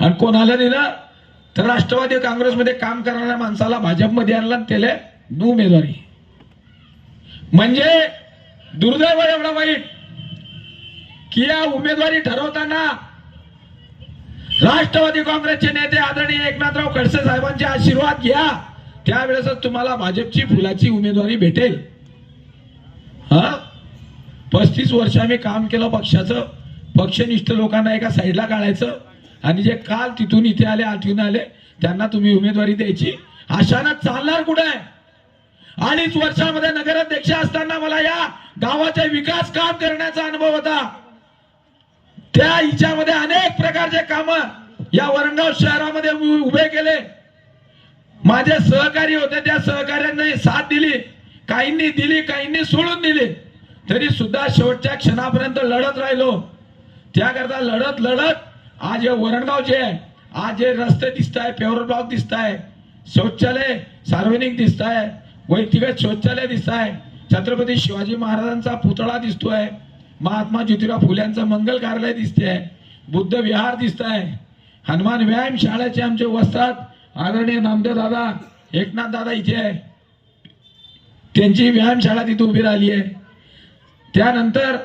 आणि कोणाला दिलं तर राष्ट्रवादी काँग्रेसमध्ये काम करणाऱ्या माणसाला भाजपमध्ये आणला त्याला उमेदवारी. म्हणजे दुर्दैव एवढा वाईट की या उमेदवारी ठरवताना राष्ट्रवादी काँग्रेसचे नेते आदरणीय एकनाथराव खडसे साहेबांचे आशीर्वाद घ्या. त्यावेळेसच तुम्हाला भाजपची फुलाची उमेदवारी भेटेल. हा? पस्तीस वर्ष आम्ही काम केलं पक्षाचं. पक्षनिष्ठ लोकांना एका साईडला काढायचं. आणि जे काल तिथून इथे आले आठवून आले त्यांना तुम्ही उमेदवारी द्यायची. अशानं चालणार कुठे आहे? अडीच वर्षामध्ये नगराध्यक्ष असताना मला या गावाचा विकास काम करण्याचा अनुभव होता. त्या हिच्यामध्ये अनेक प्रकारचे काम या वरणगाव शहरामध्ये मी उभे केले. माझे सहकारी होते त्या सहकार्यांनी साथ दिली. काहींनी दिली काहींनी सोडून दिली. तरी सुद्धा शेवटच्या क्षणापर्यंत लढत राहिलो. त्याकरता लढत लढत आज हे वरणगाव जे आहे. आज जे रस्ते दिसत आहे पेवर ब्लॉक दिसत आहे शौचालय सार्वजनिक दिसत आहे व्यक्तिगत शौचालय दिसत आहे छत्रपती शिवाजी महाराजांचा पुतळा दिसतोय. महात्मा ज्योतिराव फुल्यांचं मंगल कार्यालय दिसते आहे बुद्ध विहार दिसत आहे हनुमान व्यायाम शाळेचे आमचे वस्तात आदरणीय नामदेव दादा एकनाथ दादा इथे आहे. त्यांची व्यायामशाळा तिथे उभी राहिली आहे. त्यानंतर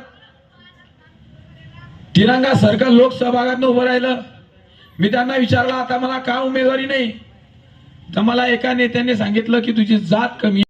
तिरंगा सरकार लोकसभागात उभं राहिलं मी त्यांना विचारलं आता मला का उमेदवारी नाही तर मला एका नेत्याने सांगितलं की तुझी जात कमी आहे.